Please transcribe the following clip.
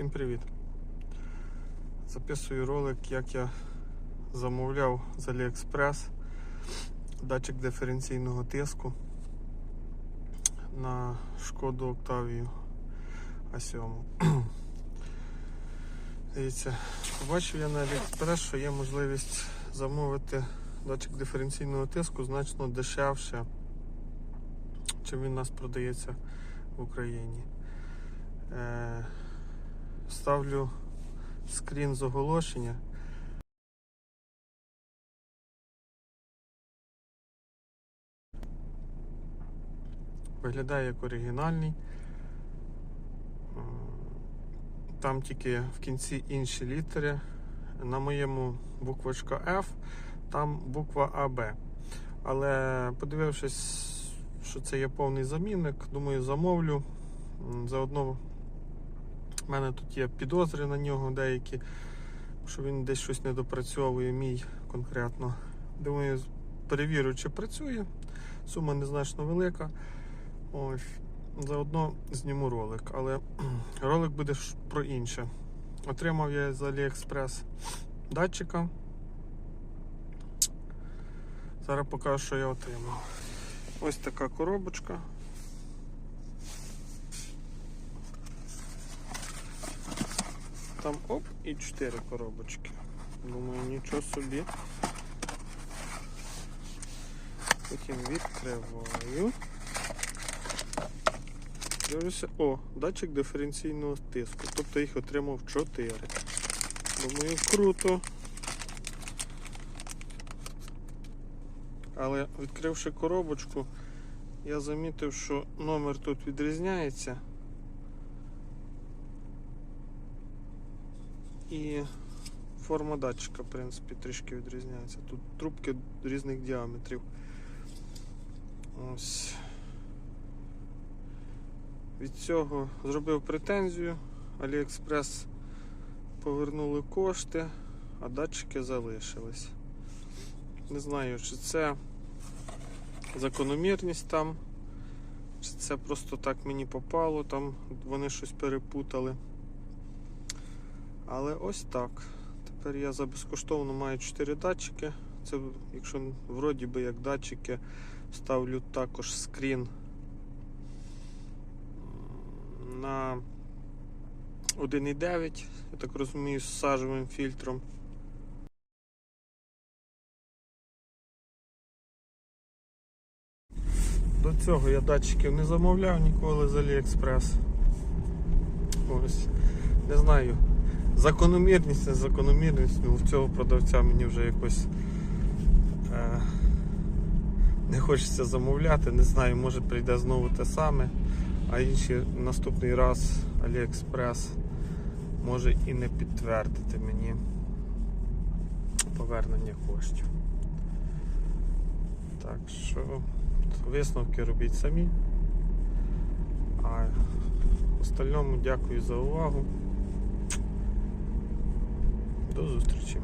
Всім привіт! Записую ролик, як я замовляв з AliExpress датчик диференційного тиску на шкоду Октавію А7. Дивіться, побачив я на AliExpress, що є можливість замовити датчик диференційного тиску значно дешевше, чим він у нас продається в Україні. Ставлю скрін з оголошення. Виглядає як оригінальний. Там тільки в кінці інші літери. На моєму буквочка F, там буква АБ. Але подивившись, що це є повний замінник, думаю, замовлю. Заодно у мене тут є підозри на нього деякі, що він десь щось не допрацьовує, мій конкретно. Думаю, перевірю, чи працює. Сума незначно велика. Ось. Заодно зніму ролик, але ролик буде про інше. Отримав я з AliExpress датчика. Зараз покажу, що я отримав. Ось така коробочка. Там оп і 4 коробочки. Думаю, нічого собі. Потім відкриваю. Дивлюся, о, датчик диференційного тиску. Тобто їх отримав 4. Думаю, круто. Але відкривши коробочку, я замітив, що номер тут відрізняється. І форма датчика, в принципі, трішки відрізняється. Тут трубки різних діаметрів. Ось. Від цього зробив претензію. Аліекспрес повернули кошти, а датчики залишились. Не знаю, чи це закономірність там, чи це просто так мені попало, там вони щось перепутали. Але ось так. Тепер я за безкоштовно маю 4 датчики. Це, якщо вроді би як датчики, ставлю також скрін на 1,9, я так розумію, з сажевим фільтром. До цього я датчиків не замовляв ніколи з AliExpress. Ось, не знаю. Закономірність, не закономірність, ну в цього продавця мені вже якось е, не хочеться замовляти, не знаю, може прийде знову те саме, а інший наступний раз AliExpress може і не підтвердити мені повернення коштів. Так що висновки робіть самі. А остальному дякую за увагу. До зустрічі.